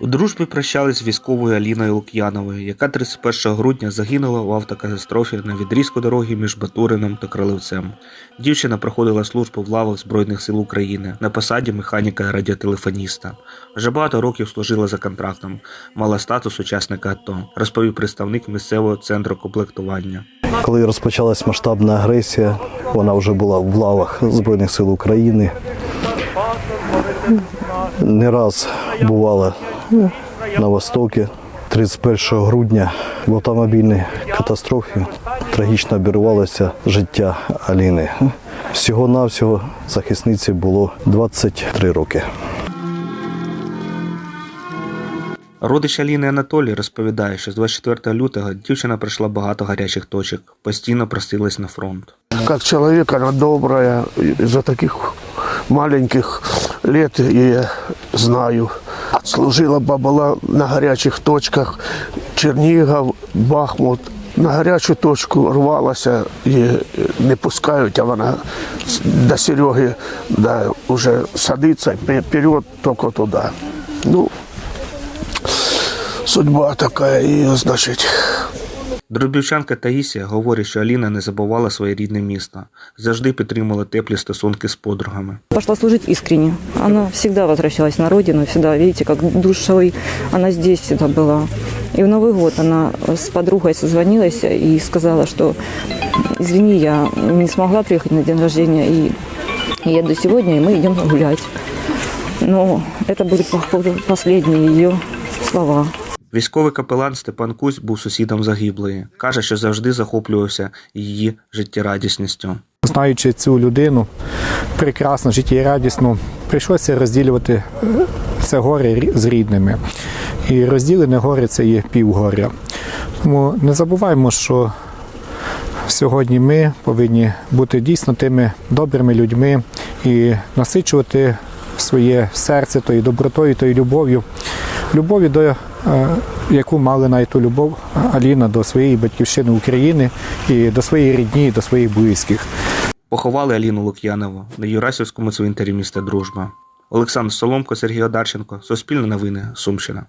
У дружбі прощались з військовою Аліною Лук'яновою, яка 31 грудня загинула у автокатастрофі на відрізку дороги між Батурином та Кролевцем. Дівчина проходила службу в лавах Збройних сил України на посаді механіка радіотелефоніста. Вже багато років служила за контрактом, мала статус учасника АТО, розповів представник місцевого центру комплектування. Коли розпочалась масштабна агресія, вона вже була в лавах Збройних сил України. Не раз бувала на Востокі. 31 грудня в автомобільній катастрофі трагічно обірвалося життя Аліни. Всього-навсього захисниці було 23 роки. Родич Аліни Анатолій розповідає, що з 24 лютого дівчина пройшла багато гарячих точок, постійно просилась на фронт. Как человек, она добрая. И За таких маленьких лет я знаю. Служила, была на гарячих точках. Чернігов, Бахмут. На гарячу точку рвалася і не пускають, а вона до Сереги да, вже садиться вперед тільки туди. Ну, судьба така, і, значить, Дробівчанка Таїсія говорить, що Аліна не забувала своє рідне місто, завжди підтримувала теплі стосунки з подругами. Пошла служить искренне. Она всегда возвращалась на родину, всегда, видите, как душой она здесь всегда была. И в Новый год она с подругой созвонилась и сказала, что извини, я не смогла приехать на день рождения и еду сегодня, и мы идем гулять. Но это были походу последние ее слова. Військовий капелан Степан Кузь був сусідом загиблої. Каже, що завжди захоплювався її життєрадісністю. Знаючи цю людину прекрасно, життєрадісну, прийшлося розділювати е, це горе з рідними. І розділене горе це є півгоря. Тому не забуваємо, що сьогодні ми повинні бути дійсно тими добрими людьми і насичувати своє серце тою добротою, тою любов'ю, любов'ю до. е, Яку мали навіть ту любов Аліна до своєї батьківщини України і до своєї рідні, і до своїх близьких. Поховали Аліну Лук'янову на Юрасівському цвинтарі міста Дружба. Олександр Соломко, Сергій Одарченко, Суспільне новини, Сумщина.